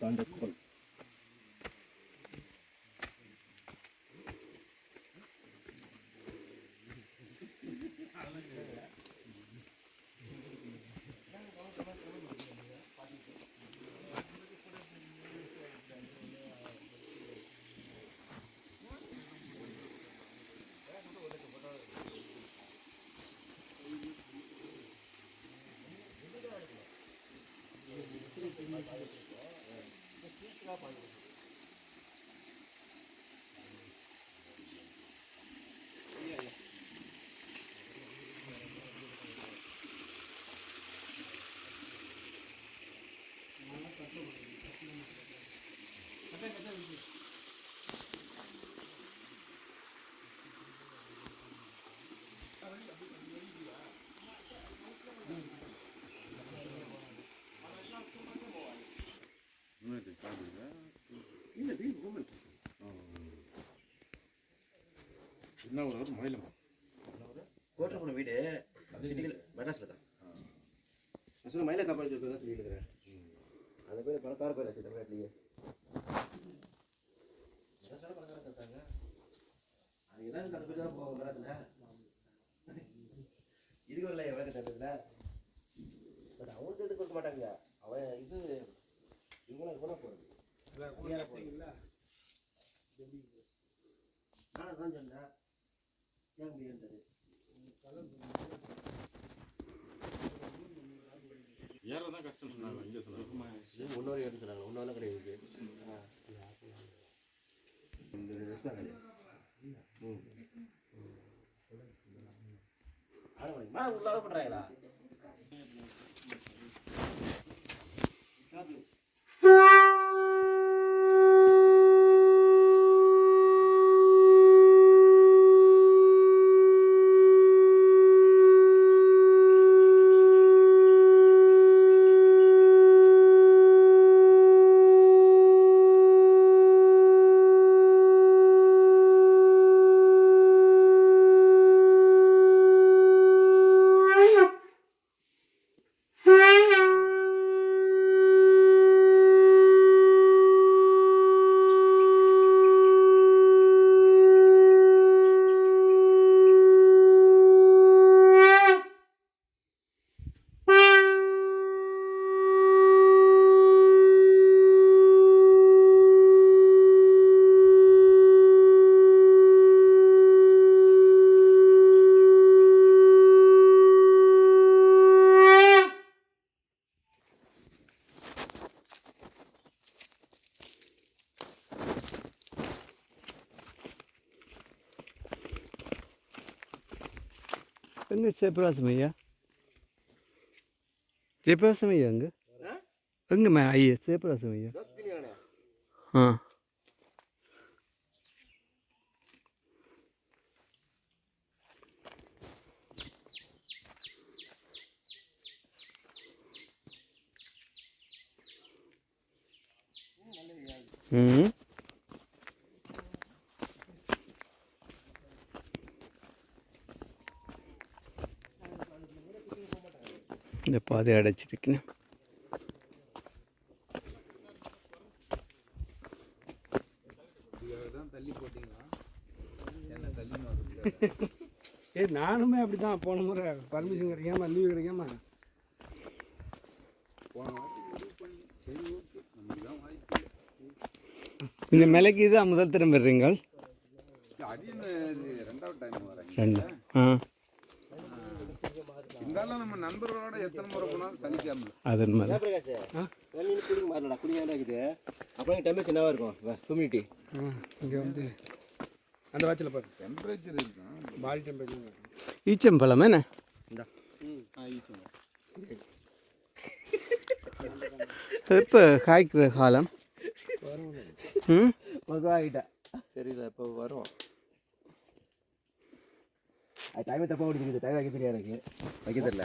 thunder call. Thank you. தாண்டக்கோள் இல்லை என்ன ஒரு மயிலம். கோட்டக்குளம் வீடு சிட்டியில் மெட்ராஸில் தான். நான் சொன்ன மயிலை காப்பாற்றி தான் சொல்லிட்டு இருக்கிறேன். அந்த பேர் பணக்கார பேர் ஆச்சு தமிழ்நாட்டிலேயே மெட்ராஸால பணக்கார இருக்காங்க அது எல்லாரும் பேர் தான் போவாங்க மெட்ராஸில். இதுக்கு இல்லை விளக்க தரதுல பட் அவனுக்கு எதுக்கு கொடுக்க மாட்டாங்க. அவன் இது இவங்களாம் கூட போகிறது நான் அதான் சொன்னேன். ஏன் ஏறதான் கஷ்டம் சொன்னாங்க இங்கே சொன்னாங்க. முன்னோர் ஏற்று சொன்னாங்க? கிடையாது. இந்த ரெஸ்டாரண்ட் கிடையாது. ம். உள்ளார பண்ணுறாங்களா எங்கே சிவபிராசம் ஐயா? சிவபிராசம் ஐயா எங்கே எங்கேம்மா ஐயா சிவபிராசம் ஐயா? ஆ. ம். இந்த பாதை அடைச்சிருக்கேன். ஏ நானுமே அப்படி தான் போன முறை பர்மிஷன் கிடைக்காம லீவு கிடைக்காம. இந்த மலைக்கு தான் முதல் தரம் வர்றீங்கள் அடின்னு ரெண்டாவது டைம் வரேன் ரெண்டு. ஆ. இருந்தாலும் நம்ம நண்பர்களோட எத்தனை முறை போனாலும் சலிக்காம. பிரகாஷ்? வெளியில் குடிக்க மாறலடா குடிக்காம இருக்குது. அப்புறம் டெம்பரேச்சர் என்னவா இருக்கும்? ஆ இங்கே வந்து அந்த வாட்சில் பாரு. டெம்பரேச்சர் இருக்கும் பாடி டெம்பரேச்சர் ஈச்சம்பழம் என்ன? இப்போ காய்க்கிற காலம்? ம்? மதுவாகிட்டேன் தெரியல இப்போ வரும். அது டைமை தப்பாக ஓடிக்குது டைம் வைக்க தெரியாது எனக்கு வைக்க தெரியல